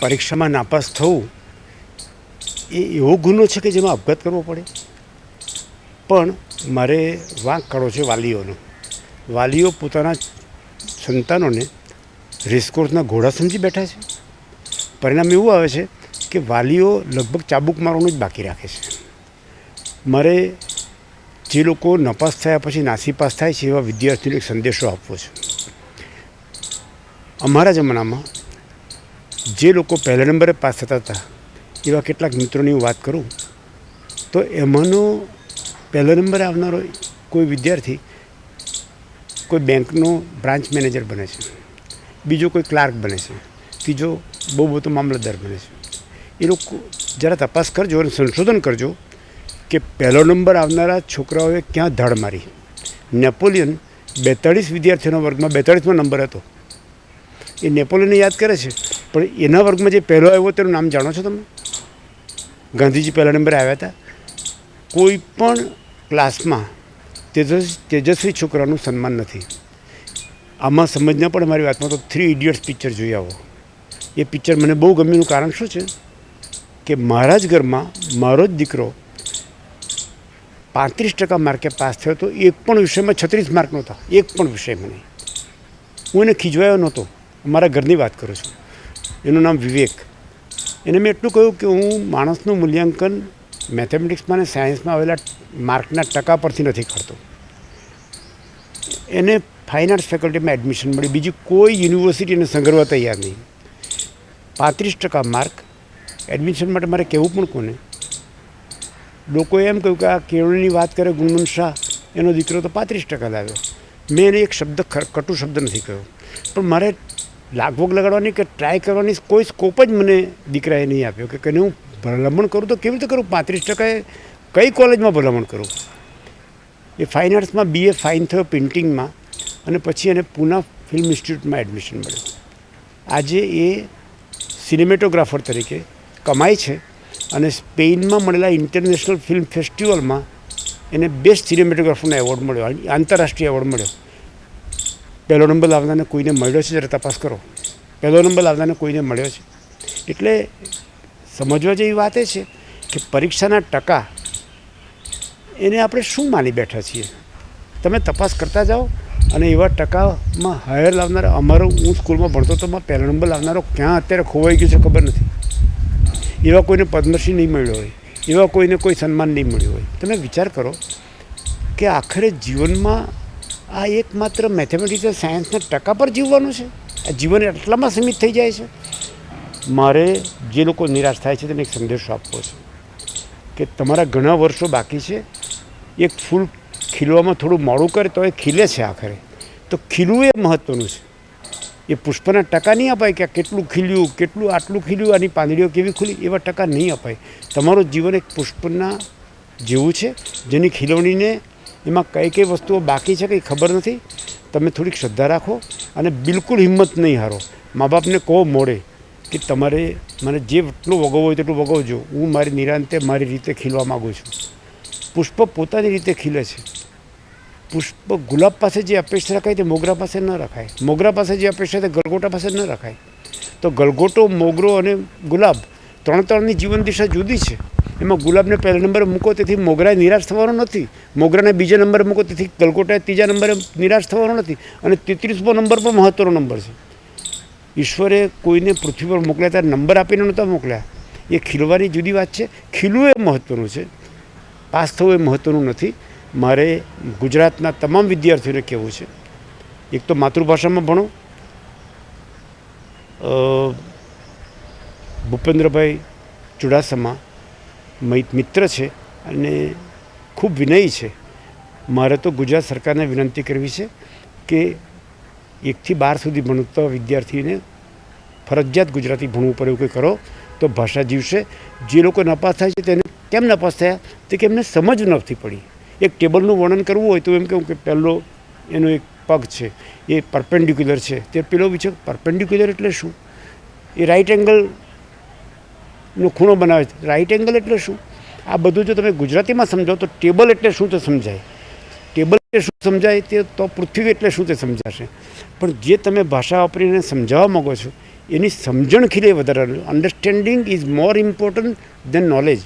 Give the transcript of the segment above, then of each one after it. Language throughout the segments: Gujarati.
પરીક્ષામાં નાપાસ થવું એ એવો ગુનો છે કે જેમાં અપઘાત કરવો પડે? પણ મારે વાંક કાઢો છે વાલીઓનો. વાલીઓ પોતાના સંતાનોને રેસકોર્સના ઘોડા સમજી બેઠા છે. પરિણામ એવું આવે છે કે વાલીઓ લગભગ ચાબુક મારવાનું જ બાકી રાખે છે. મારે જે લોકો નપાસ થયા પછી નાસીપાસ થાય છે એવા વિદ્યાર્થીઓને સંદેશો આપવો છે. અમારા જમાનામાં જે લોકો પહેલા નંબરે પાસ થતા હતા, એવા કેટલાક મિત્રોની હું વાત કરું, તો એમાંનો પહેલો નંબરે આવનારો કોઈ વિદ્યાર્થી કોઈ બેંકનો બ્રાન્ચ મેનેજર બને છે, બીજો કોઈ ક્લાર્ક બને છે, ત્રીજો બહુ મોટો મામલતદાર બને છે. એ લોકો જરા તપાસ કરજો અને સંશોધન કરજો કે પહેલો નંબર આવનારા છોકરાઓએ ક્યાં ધડ મારી. નેપોલિયન બેતાળીસ વિદ્યાર્થીઓના વર્ગમાં બેતાળીસમાં નંબર હતો. એ નેપોલિયનને યાદ કરે છે? પણ એના વર્ગમાં જે પહેલો આવ્યો તેનું નામ જાણો છો તમે? ગાંધીજી પહેલા નંબરે આવ્યા હતા. કોઈ પણ ક્લાસમાં તેજસ, તેજસ્વી છોકરાનું સન્માન નથી. આમાં સમજ પણ મારી વાતમાં તો થ્રી ઇડિયટ્સ પિક્ચર જોઈ આવો. એ પિક્ચર મને બહુ ગમ્યું. કારણ શું છે? કે મારા જ ઘરમાં મારો જ દીકરો પાંત્રીસ ટકા માર્કે પાસ થયો તો એક પણ વિષયમાં છત્રીસ માર્ક નહોતા. એક પણ વિષયમાં નહીં. હું એને ખીજવાયો નહોતો. મારા ઘરની વાત કરું છું. એનું નામ વિવેક. એને મેં એટલું કહ્યું કે હું માણસનું મૂલ્યાંકન મેથેમેટિક્સમાં અને સાયન્સમાં આવેલા માર્કના ટકા પરથી નથી કરતો. એને ફાઇન આર્ટ્સ ફેકલ્ટીમાં એડમિશન મળી. બીજી કોઈ યુનિવર્સિટીને સંગ્રહવા તૈયાર નહીં. પાંત્રીસ ટકા માર્ક. એડમિશન માટે મારે કહેવું પણ કોને? લોકોએ એમ કહ્યું કે આ કેળવણીની વાત કરે ગુણવંત શાહ. એનો દીકરો તો પાંત્રીસ ટકા લાવ્યો મેં એને એક શબ્દ કટુ શબ્દ નથી કહ્યો. પણ મારે લાગવગ લગાડવાની કે ટ્રાય કરવાની કોઈ સ્કોપ જ મને દીકરાએ નહીં આપ્યો કે કને હું ભલામણ કરું તો કેવી રીતે કરું? પાંત્રીસ ટકાએ કઈ કોલેજમાં ભલામણ કરું? એ ફાઇન આર્ટ્સમાં બીએ ફાઇન થયો પેઇન્ટિંગમાં અને પછી એને પૂના ફિલ્મ ઇન્સ્ટિટ્યૂટમાં એડમિશન મળ્યું. આજે એ સિનેમેટોગ્રાફર તરીકે કમાય છે અને સ્પેઇનમાં મળેલા ઇન્ટરનેશનલ ફિલ્મ ફેસ્ટિવલમાં એને બેસ્ટ સિનેમેટોગ્રાફરનો એવોર્ડ મળ્યો, આંતરરાષ્ટ્રીય એવોર્ડ મળ્યો. પહેલો નંબર લાવનારને કોઈને મળ્યો છે, જરા તપાસ કરો. પહેલો નંબર લાવનારને કોઈને મળ્યો છે. એટલે સમજવા જેવી વાત એ છે કે પરીક્ષાના ટકા એને આપણે શું માની બેઠા છીએ? તમે તપાસ કરતા જાઓ અને એવા ટકામાં હાયર લાવનારા અમારો હું સ્કૂલમાં ભણતો તો પહેલો નંબર લાવનારો ક્યાં અત્યારે ખોવાઈ ગયો છે ખબર નથી. એવા કોઈને પદ્મશ્રી નહીં મળ્યો હોય, એવા કોઈને કોઈ સન્માન નહીં મળ્યું હોય. તમે વિચાર કરો કે આખરે જીવનમાં આ એકમાત્ર મેથેમેટિક્સ સાયન્સના ટકા પર જીવવાનું છે? આ જીવન એટલામાં સીમિત થઈ જાય છે? મારે જે લોકો નિરાશ થાય છે તેને એક સંદેશો આપવો છે કે તમારા ઘણા વર્ષો બાકી છે. એક ફૂલ ખીલવામાં થોડું મોડું કરે તો એ ખીલે છે આખરે. તો ખીલવું એ મહત્ત્વનું છે. એ પુષ્પના ટકા નહીં અપાય કે કેટલું ખીલ્યું, કેટલું આટલું ખીલ્યું, આની પાંદડીઓ કેવી ખુલી, એવા ટકા નહીં અપાય. તમારું જીવન એક પુષ્પના જેવું છે, જેની ખીલવણીને એમાં કઈ કઈ વસ્તુઓ બાકી છે કંઈ ખબર નથી. તમે થોડીક શ્રદ્ધા રાખો અને બિલકુલ હિંમત નહીં હારો. મા બાપને કહો મોડે કે તમારે મને જેટલું વગવવું હોય તેટલું વગવજો. હું મારી નિરાંતે મારી રીતે ખીલવા માગું છું. પુષ્પ પોતાની રીતે ખીલે છે. પુષ્પ ગુલાબ પાસે જે અપેક્ષા રખાય તે મોગરા પાસે ન રખાય. મોગરા પાસે જે અપેક્ષા તે ગલગોટા પાસે ન રખાય. તો ગલગોટો, મોગરો અને ગુલાબ ત્રણ ત્રણની જીવન દિશા જુદી છે. એમાં ગુલાબને પહેલા નંબરે મૂકો, તેથી મોગરાએ નિરાશ થવાનો નથી. મોગરાને બીજા નંબરે મૂકો, તેથી કલકોટાએ ત્રીજા નંબરે નિરાશ થવાનો નથી. અને તેત્રીસમો નંબર પણ મહત્ત્વનો નંબર છે. ઈશ્વરે કોઈને પૃથ્વી પર મોકલ્યા ત્યારે નંબર આપીને નહોતા મોકલ્યા. એ ખીલવાની જુદી વાત છે. ખીલવું એ મહત્ત્વનું છે. પાસ થવું એ મહત્ત્વનું નથી. મારે ગુજરાતના તમામ વિદ્યાર્થીઓને કહેવું છે. એક તો માતૃભાષામાં ભણો. ભૂપેન્દ્રભાઈ ચુડાસમા મિત્ર છે અને ખૂબ વિનયી છે. મારે તો ગુજરાત સરકારને વિનંતી કરવી છે કે એકથી બાર સુધી ભણતા વિદ્યાર્થીને ફરજિયાત ગુજરાતી ભણવું પડે એવું કંઈ કરો તો ભાષા જીવશે. જે લોકો નપાસ થાય છે તેને કેમ નપાસ થયા? તે કે એમને સમજ નથી પડી. એક ટેબલનું વર્ણન કરવું હોય તો એમ કહું કે પહેલો એનો એક પગ છે, એ પરપેન્ડિક્યુલર છે. તે પેલો વિચાર પરપેન્ડિક્યુલર એટલે શું? એ રાઈટ એંગલ નો ખૂણો બનાવે છે. રાઈટ એંગલ એટલે શું? આ બધું જો તમે ગુજરાતીમાં સમજાવો તો ટેબલ એટલે શું તે સમજાય. ટેબલ એટલે શું સમજાય તે તો પૃથ્વી એટલે શું તે સમજાશે. પણ જે તમે ભાષા વાપરીને સમજાવવા માગો છો, એની સમજણ ખીલે વધારે understanding is more important than knowledge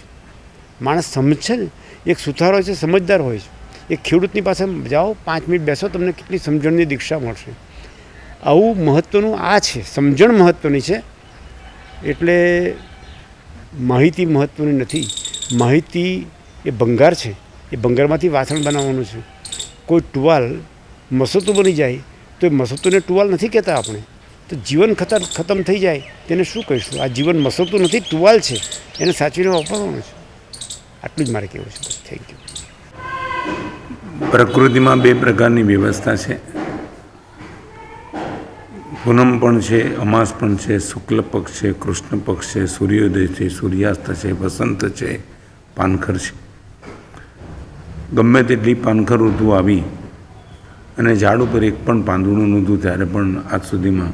માણસ સમજશે ને, એક સુથાર હોય છે, સમજદાર હોય છે. એક ખેડૂતની પાસે જાઓ, પાંચ મિનિટ બેસો, તમને કેટલી સમજણની દીક્ષા મળશે. આવું મહત્ત્વનું આ છે. સમજણ મહત્ત્વની છે. એટલે માહિતી મહત્ત્વની નથી. માહિતી એ ભંગાર છે. એ ભંગારમાંથી વાસણ બનાવવાનું છે. કોઈ ટુવાલ મસોતું બની જાય, તો એ મસોતુંને ટુવાલ નથી કહેતા આપણે. તો જીવન ખતર ખતમ થઈ જાય, તેને શું કહીશું? આ જીવન મસોતું નથી, ટુવાલ છે. એને સાચવીને વાપરવાનું છે. આટલું જ મારે કહેવું છે. થેન્ક યુ પ્રકૃતિમાં બે પ્રકારની વ્યવસ્થા છે. પૂનમ પણ છે, અમાસ પણ છે, શુક્લ પક્ષ છે, કૃષ્ણ પક્ષ છે, સૂર્યોદય છે, સૂર્યાસ્ત છે, વસંત છે, પાનખર છે. ગમે તેટલી પાનખર ઋતુ આવી અને ઝાડ ઉપર એક પણ પાંદડું નહોતું, ત્યારે પણ આજ સુધીમાં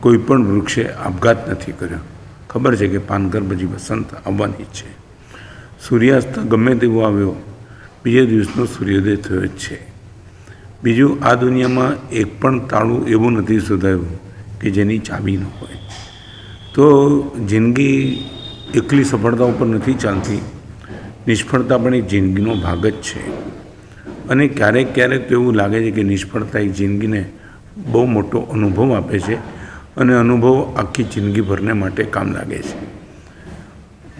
કોઈ પણ વૃક્ષે આપઘાત નથી કર્યો. ખબર છે કે પાનખર પછી વસંત આવવાની જ છે. સૂર્યાસ્ત ગમે તેવો આવ્યો, બીજે દિવસનો સૂર્યોદય થયો જ છે. બીજું, આ દુનિયામાં એક પણ તાળું એવું નથી શોધાયું કે જેની ચાવી ન હોય. તો જિંદગી એકલી સફળતા ઉપર નથી ચાલતી. નિષ્ફળતા પણ એક જિંદગીનો ભાગ જ છે. અને ક્યારેક ક્યારેક તો એવું લાગે છે કે નિષ્ફળતા એક જિંદગીને બહુ મોટો અનુભવ આપે છે અને અનુભવ આખી જિંદગીભરને માટે કામ લાગે છે.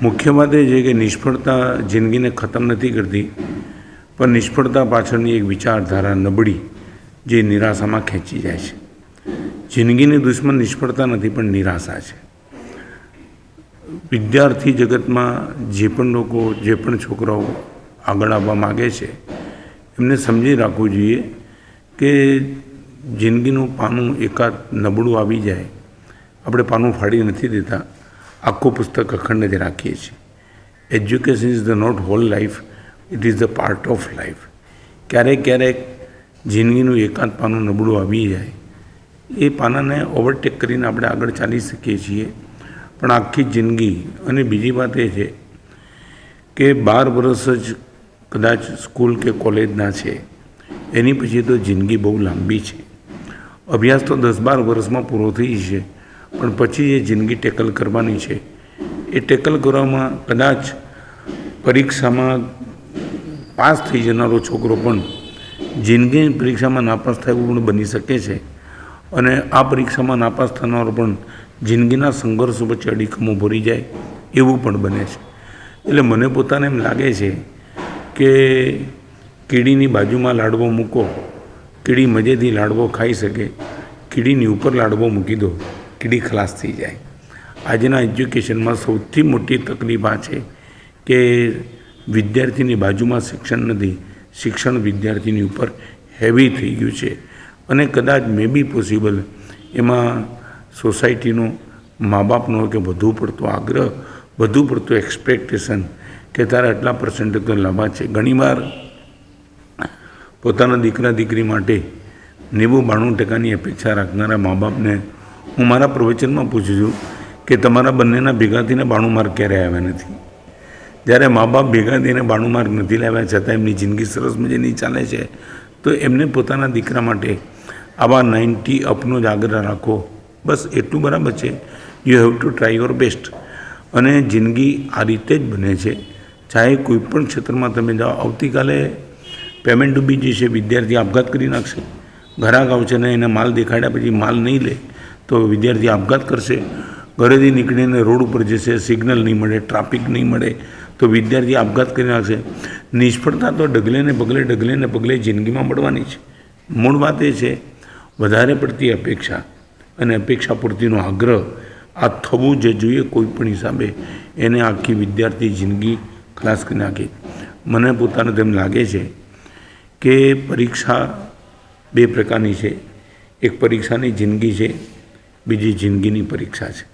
મુખ્ય વાત એ છે કે નિષ્ફળતા જિંદગીને ખતમ નથી કરતી. પણ નિષ્ફળતા પાછળની એક વિચારધારા નબળી જે નિરાશામાં ખેંચી જાય છે. જિંદગીની દુશ્મન નિષ્ફળતા નથી, પણ નિરાશા છે. વિદ્યાર્થી જગતમાં જે પણ લોકો, જે પણ છોકરાઓ આગળ આવવા માગે છે, એમને સમજી રાખવું જોઈએ કે જિંદગીનું પાનું એકાદ નબળું આવી જાય. આપણે પાનું ફાડી નથી દેતા. આખું પુસ્તક અખંડ જ રાખીએ છીએ. Education is the not whole life it is the part of life ક્યારેક ક્યારેક જિંદગીનું એકાદ પાનું નબળું આવી જાય. એ પાનાને ઓવરટેક કરીને આપણે આગળ ચાલી શકીએ છીએ. પણ આખી જિંદગી, અને બીજી વાત એ છે કે બાર વર્ષ જ કદાચ સ્કૂલ કે કોલેજના છે. એની પછી તો જિંદગી બહુ લાંબી છે. અભ્યાસ તો દસ બાર વર્ષમાં પૂરો થઈ જશે, પણ પછી જે જિંદગી ટેકલ કરવાની છે. એ ટેકલ કરવામાં કદાચ પરીક્ષામાં પાસ થઈ જનારો છોકરો પણ જિંદગીની પરીક્ષામાં નાપાસ થાય એવું પણ બની શકે છે. અને આ પરીક્ષામાં નાપાસ થનારો પણ જિંદગીના સંઘર્ષો વચ્ચે અડીખમો ભરી જાય એવું પણ બને છે. એટલે મને પોતાને એમ લાગે છે કે કીડીની બાજુમાં લાડવો મૂકો, કીડી મજેથી લાડવો ખાઈ શકે, કીડીની ઉપર લાડવો મૂકી દો, કીડી ખલાસ થઈ જાય. આજના એજ્યુકેશનમાં સૌથી મોટી તકલીફ આ છે કે વિદ્યાર્થીની બાજુમાં શિક્ષણ નથી. શિક્ષણ વિદ્યાર્થીની ઉપર હેવી થઈ ગયું છે. અને કદાચ મે બી પોસિબલ એમાં સોસાયટીનો મા બાપનો કે વધુ પડતો આગ્રહ, વધુ પડતો એક્સપેક્ટેશન કે તારા આટલા પર્સન્ટેજ તો લાંબા છે. ઘણીવાર પોતાના દીકરા દીકરી માટે નેવું બાણું ટકાની અપેક્ષા રાખનારા મા બાપને હું મારા પ્રવચનમાં પૂછું છું કે તમારા બંનેના ભેગા થઈને બાણું માર્ક ક્યારે આવ્યા નથી? જ્યારે મા બાપ ભેગા થઈને બાણું માર્ગ નથી લાવ્યા, છતાં એમની જિંદગી સરસ મજાની ચાલે છે, તો એમને પોતાના દીકરા માટે આવા નાઇન્ટી અપનો જ આગ્રહ રાખો. બસ એટલું બરાબર છે you have to try your best અને જિંદગી આ રીતે જ બને છે. ચાહે કોઈ પણ ક્ષેત્રમાં તમે જાઓ, આવતીકાલે પેમેન્ટ ડૂબી જશે, વિદ્યાર્થી આપઘાત કરી નાખશે. ઘરાક આવશે ને એને માલ દેખાડ્યા પછી માલ નહીં લે, તો વિદ્યાર્થી આપઘાત કરશે. ઘરેથી નીકળીને રોડ ઉપર જશે સિગ્નલ નહીં મળે ટ્રાફિક નહીં મળે તો વિદ્યાર્થી આપઘાત કરી નાખશે. નિષ્ફળતા તો ડગલે ને પગલે, ડગલે ને પગલે જિંદગીમાં મળવાની છે. મૂળ વાત એ છે, વધારે પડતી અપેક્ષા અને અપેક્ષા પૂર્તિનો આગ્રહ આ થવું જ જોઈએ કોઈ પણ હિસાબે. એને આખી વિદ્યાર્થી જિંદગી ખલાસ કરી નાખી. મને પોતાને તેમ લાગે છે કે પરીક્ષા બે પ્રકારની છે. એક પરીક્ષાની જિંદગી છે, બીજી જિંદગીની પરીક્ષા છે.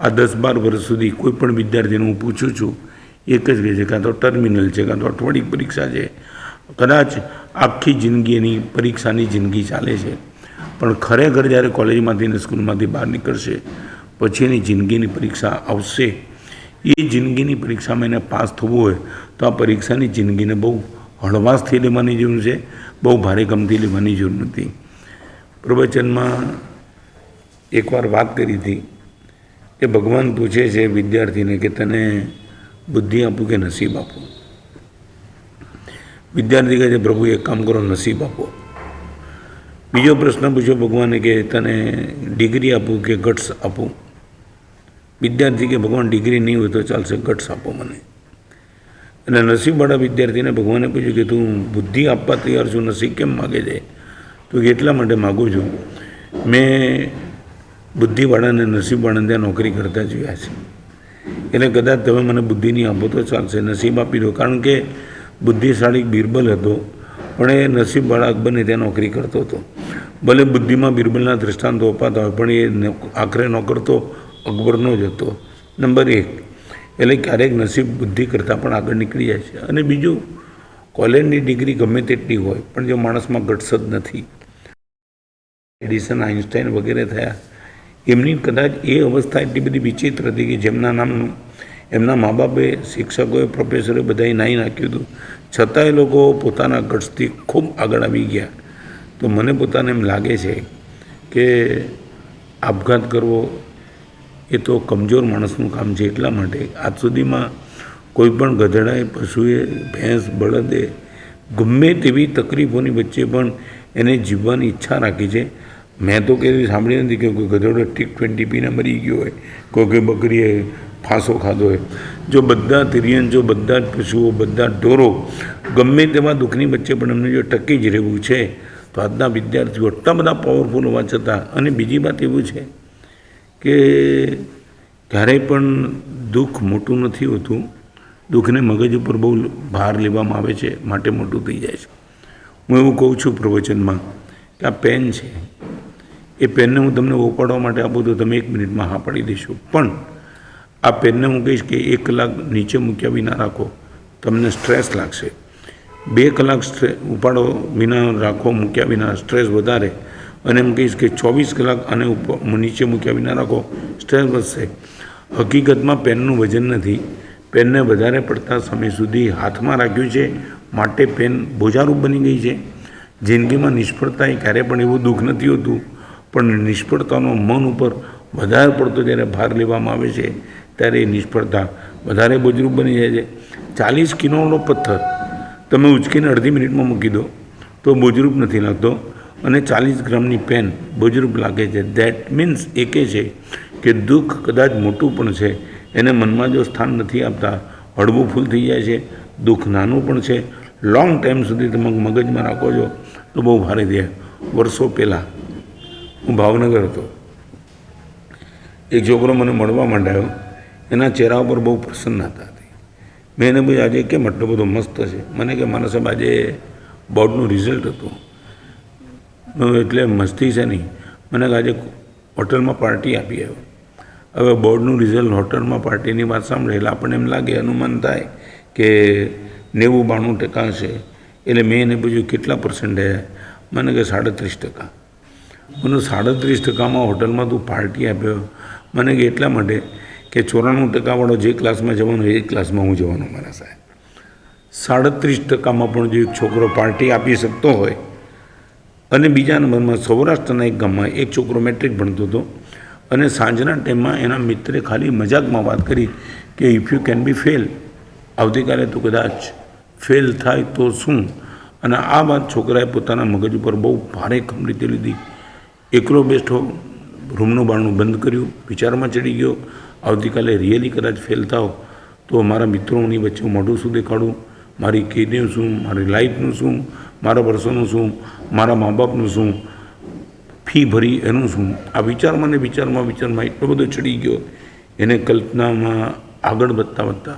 આ દસ બાર વર્ષ સુધી કોઈ પણ વિદ્યાર્થીને હું પૂછું છું એક જ કહે છે કાં તો ટર્મિનલ છે, કાં તો અઠવાડિક પરીક્ષા છે. કદાચ આખી જિંદગી એની પરીક્ષાની જિંદગી ચાલે છે. પણ ખરેખર જ્યારે કોલેજમાંથી અને સ્કૂલમાંથી બહાર નીકળશે, પછી એની જિંદગીની પરીક્ષા આવશે. એ જિંદગીની પરીક્ષામાં એને પાસ થવું હોય, તો આ પરીક્ષાની જિંદગીને બહુ હળવાશથી લેવાની જરૂર છે, બહુ ભારે કમથી લેવાની જરૂર નથી. પ્રવચનમાં એકવાર વાત કરી હતી કે ભગવાન પૂછે છે વિદ્યાર્થીને કે તને બુદ્ધિ આપો કે નસીબ આપો? વિદ્યાર્થી કહે છે, પ્રભુ, એક કામ કરો, નસીબ આપો. બીજો પ્રશ્ન પૂછ્યો ભગવાને કે, તને ડિગ્રી આપું કે ગટ્સ આપું? વિદ્યાર્થી કે, ભગવાન, ડિગ્રી નહીં હોય તો ચાલશે, ગટ્સ આપો મને. અને નસીબવાળા વિદ્યાર્થીને ભગવાને પૂછ્યું કે, તું બુદ્ધિ આપવા તૈયાર છું, નસીબ કેમ માગે છે? તો એટલા માટે માગું છું. મેં બુદ્ધિવાળાને, નસીબવાળાને ત્યાં નોકરી કરતા જોયા છે. એટલે કદાચ તમે મને બુદ્ધિ નહીં આપો તો ચાલશે. નસીબ આપી દો. કારણ કે બુદ્ધિશાળી બિરબલ હતો, પણ એ નસીબવાળા અકબરને ત્યાં નોકરી કરતો હતો. ભલે બુદ્ધિમાં બિરબલના દૃષ્ટાંતો અપાતા હોય, પણ એ આખરે નોકરતો અકબરનો જ હતો. નંબર એક, એટલે ક્યારેક નસીબ બુદ્ધિ કરતાં પણ આગળ નીકળી જાય છે. અને બીજું, કોલેજની ડિગ્રી ગમે તેટલી હોય, પણ જો માણસમાં ગટ્સ જ નથી. એડિસન આઇન્સ્ટાઈન વગેરે થયા એમની કદાચ એ અવસ્થા એટલી બધી વિચિત્ર હતી કે જેમના નામનું એમના મા બાપે શિક્ષકોએ પ્રોફેસરે બધાએ નાહી નાખ્યું હતું. છતાં એ લોકો પોતાના ગટ્સથી ખૂબ આગળ આવી ગયા. તો મને પોતાને એમ લાગે છે કે આપઘાત કરવો એ તો કમજોર માણસનું કામ છે એટલા માટે આજ સુધીમાં કોઈ પણ ગધેડાએ, પશુએ, ભેંસ, બળદે ગમે તેવી તકલીફોની વચ્ચે પણ એને જીવવાની ઈચ્છા રાખી છે. મેં તો કદી સાંભળી નથી કે કોઈ ગધેડો ટી ટ્વેન્ટી પીને મરી ગયો હોય, કોઈ કોઈ બકરીએ ફાંસો ખાધો હોય. જો બધા તિરિયન, જો બધા જ પશુઓ, બધા ઢોરો, ગમે તેવા દુઃખની વચ્ચે પણ એમને જો ટકી જ રહેવું છે, તો આજના વિદ્યાર્થીઓ એટલા બધા પાવરફુલ હોવા છતાં, અને બીજી વાત એવું છે કે ક્યારેય પણ દુઃખ મોટું નથી હોતું, દુઃખને મગજ ઉપર બહુ ભાર લેવામાં આવે છે, માટે મોટું થઈ જાય છે. હું એવું કહું છું પ્રવચનમાં કે આ પેન છે એ પેનને હું તમને ઓપાડવા માટે આપું તો તમે એક મિનિટમાં હા પાડી દેશો પણ આ પેનને હું કહીશ કે એક કલાક નીચે મૂક્યા વિના રાખો. તમને સ્ટ્રેસ લાગશે. બે કલાક ઉપાડો વિના રાખો, મૂક્યા વિના સ્ટ્રેસ વધારે. અને એમ કહીશ કે ચોવીસ કલાક આને નીચે મૂક્યા વિના રાખો, સ્ટ્રેસ વધશે. હકીકતમાં પેનનું વજન નથી. પેનને વધારે પડતા સમય સુધી હાથમાં રાખ્યું છે. માટે પેન બોજારૂપ બની ગઈ છે. જિંદગીમાં નિષ્ફળતા એ ક્યારે પણ એવું દુઃખ નથી હોતું. પણ નિષ્ફળતાનો મન ઉપર વધારે પડતો જ્યારે ભાર લેવામાં આવે છે, ત્યારે એ નિષ્ફળતા વધારે બજરૂપ બની જાય છે. ચાલીસ કિલોનો પથ્થર તમે ઉચકીને અડધી મિનિટમાં મૂકી દો, તો બજરૂપ નથી લાગતો અને ચાલીસ ગ્રામની પેન બજરૂપ લાગે છે. દેટ મીન્સ એ કહે છે કે દુઃખ કદાચ મોટું પણ છે, એને મનમાં જો સ્થાન નથી આપતા, હળવું ફૂલ થઈ જાય છે. દુઃખ નાનું પણ છે. લોંગ ટાઈમ સુધી તમે મગજમાં રાખો છો, તો બહુ ભારે થાય વર્ષો પહેલાં હું ભાવનગર હતો. એક છોકરો મને મળવા માંડાયો. એના ચહેરા ઉપર બહુ પ્રસન્નતા હતી. મેં એને પૂછ્યું આજે કેમ આટલો બધો મસ્ત છે? મને કે, મારા સાહેબ, આજે બોર્ડનું રિઝલ્ટ હતું. એટલે મસ્તી છે નહીં. મને કે આજે હોટલમાં પાર્ટી આપી આવ્યો. હવે બોર્ડનું રિઝલ્ટ હોટલમાં પાર્ટીની વાત સાંભળે એટલે આપણને એમ લાગે, અનુમાન થાય કે નેવું બાણું ટકા છે. એટલે મેં એને પૂછ્યું, કેટલા પર્સન્ટ મને કે સાડત્રીસ ટકા. મને સાડત્રીસ ટકામાં હોટલમાં તું પાર્ટી આપ્યો. મને કે એટલા માટે કે ચોરાણું ટકાવાળો જે ક્લાસમાં જવાનો એ ક્લાસમાં હું જવાનો મારા સાહેબ. સાડત્રીસ ટકામાં પણ જો એક છોકરો પાર્ટી આપી શકતો હોય, અને બીજા નંબરમાં સૌરાષ્ટ્રના એક ગામમાં એક છોકરો મેટ્રિક ભણતો હતો, અને સાંજના ટાઈમમાં એના મિત્રે ખાલી મજાકમાં વાત કરી કે if you can be fail આવતીકાલે તો કદાચ ફેલ થાય તો શું? અને આ વાત છોકરાએ પોતાના મગજ ઉપર બહુ ભારે ખમ રીતે લીધી એકલો બેઠો રૂમનું બારણું બંધ કર્યું, વિચારમાં ચડી ગયો. આવતીકાલે રિયલી કદાચ ફેલ થાવ તો મારા મિત્રોની વચ્ચે મોઢું શું દેખાડું? મારી કેરીનું શું? મારી લાઈફનું શું? મારા વર્ષોનું શું? મારા મા બાપનું શું? ફી ભરી એનું શું? આ વિચારમાં ને વિચારમાં વિચારમાં એટલો બધો ચડી ગયો. એને કલ્પનામાં આગળ વધતા વધતા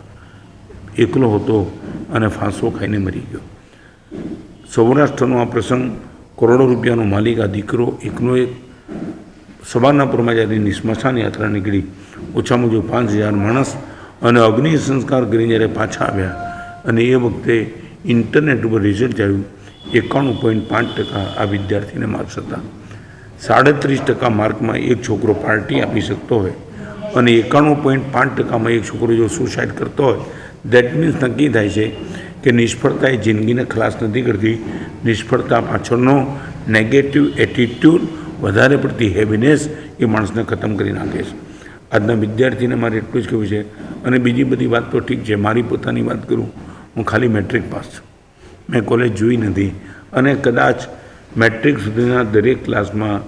એકલો હતો અને ફાંસો ખાઈને મરી ગયો. સૌરાષ્ટ્રનો આ પ્રસંગ કરોડો રૂપિયાનો માલિક, આ દીકરો એકનો એક સવારના પ્રમાચારીની સ્મશાન યાત્રા નીકળી. ઓછામાં ઓછું પાંચ હજાર માણસ અને અગ્નિ સંસ્કાર કરીને જ્યારે પાછા આવ્યા અને એ વખતે ઇન્ટરનેટ ઉપર રિઝલ્ટ આવ્યું, એકાણું પોઈન્ટ પાંચ ટકા આ વિદ્યાર્થીને માર્ક્સ હતા. સાડત્રીસ ટકા માર્કમાં એક છોકરો પાર્ટી આપી શકતો હોય અને એકાણું પોઈન્ટ પાંચ ટકામાં એક છોકરો જો સુસાઇડ કરતો હોય દેટ મીન્સ નક્કી થાય છે કે નિષ્ફળતા એ જિંદગીને ખલાસ નથી કરતી. નિષ્ફળતા પાછળનો નેગેટિવ એટીટ્યૂડ વધારે પડતી હેવીનેસ એ માણસને ખતમ કરી નાખે છે. આજના વિદ્યાર્થીને મારે એટલું જ કહેવું છે. અને બીજી બધી વાત તો ઠીક છે. મારી પોતાની વાત કરું, હું ખાલી મેટ્રિક પાસ છું. મેં કોલેજ જોઈ નથી. અને કદાચ મેટ્રિક સુધીના દરેક ક્લાસમાં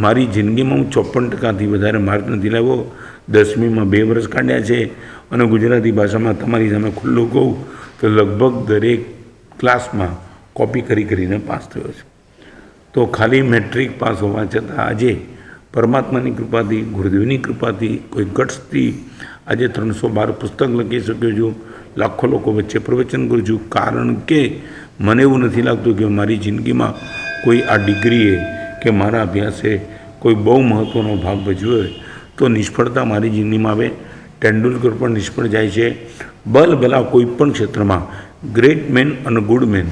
મારી જિંદગીમાં હું ચોપન ટકાથી વધારે માર્ક નથી લાવ્યો. દસમીમાં બે વર્ષ કાઢ્યા છે. અને ગુજરાતી ભાષામાં તમારી સામે ખુલ્લું કહું તો લગભગ દરેક ક્લાસમાં કોપી કરી કરીને પાસ થયો છે. તો ખાલી મેટ્રિક પાસ હોવા છતાં આજે પરમાત્માની કૃપાથી, ગુરુદેવની કૃપાથી, કોઈ ગટ્સથી આજે ત્રણસો બાર પુસ્તક લખી શક્યો છું. લાખો લોકો વચ્ચે પ્રવચન કરું છું. કારણ કે મને એવું નથી લાગતું કે મારી જિંદગીમાં કોઈ આ ડિગ્રીએ કે મારા અભ્યાસે કોઈ બહુ મહત્ત્વનો ભાગ ભજવ્યો હોય. તો નિષ્ફળતા મારી જિંદગીમાં આવે. તેંડુલકર પણ નિષ્ફળ જાય છે. બલ ભલા કોઈ પણ ક્ષેત્રમાં ગ્રેટ મેન અને ગુડ મેન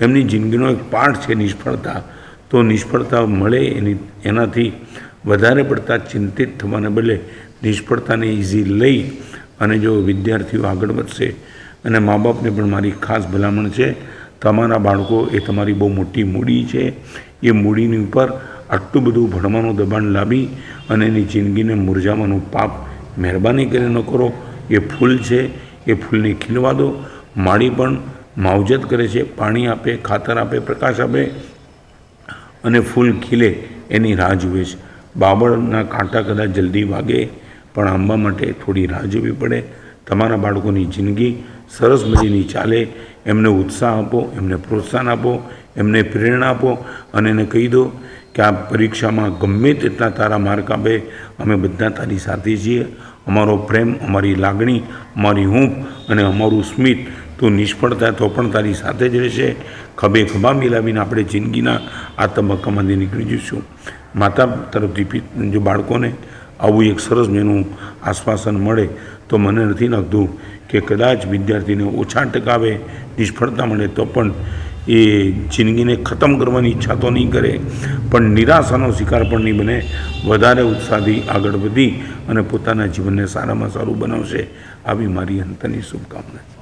એમની જિંદગીનો એક પાર્ટ છે નિષ્ફળતા. તો નિષ્ફળતા મળે એની, એનાથી વધારે પડતા ચિંતિત થવાને બદલે નિષ્ફળતાને ઇઝી લઈ અને જો વિદ્યાર્થીઓ આગળ વધશે, અને મા બાપને પણ મારી ખાસ ભલામણ છે, તમારા બાળકો એ તમારી બહુ મોટી મૂડી છે. એ મૂડીની ઉપર આટલું બધું ભણવાનું દબાણ લાવી અને એની જિંદગીને મુરઝાવાનું પાપ મહેરબાની કરીને કરો. એ ફૂલ છે, એ ફૂલને ખીલવા દો. માળી પણ માવજત કરે છે, પાણી આપે, ખાતર આપે, પ્રકાશ આપે અને ફૂલ ખીલે એની રાહ જુએ છે. બાબળના કાંટા કદાચ જલ્દી વાગે, પણ આંબા માટે થોડી રાહ જોવી પડે. તમારા બાળકોની જિંદગી સરસ મજાની ચાલે. એમને ઉત્સાહ આપો, એમને પ્રોત્સાહન આપો, એમને પ્રેરણા આપો અને એને કહી દો કે આ પરીક્ષામાં ગમે તેટલા તારા માર્ક આપે, અમે બધા તારી સાથે છીએ. અમારો પ્રેમ, અમારી લાગણી, અમારી હૂંફ અને અમારું સ્મિત, તું નિષ્ફળ થાય તો પણ તારી સાથે જ રહેશે. ખભે ખભા મિલાવીને આપણે જિંદગીના આ તબક્કામાંથી નીકળી જઈશું. માતા તરફથી જો બાળકોને આવું એક સરસ મેનું આશ્વાસન મળે, તો મને નથી લાગતું કે કદાચ વિદ્યાર્થીને ઓછા ટકાવે, નિષ્ફળતા મળે તો પણ એ જિંદગીને ખતમ કરવાની ઈચ્છા તો નહીં કરે, પણ નિરાશાનો શિકાર પણ નહીં બને. વધારે ઉત્સાહથી આગળ વધી અને પોતાના જીવનને સારામાં સારું બનાવશે. આવી મારી અંતરની શુભકામના.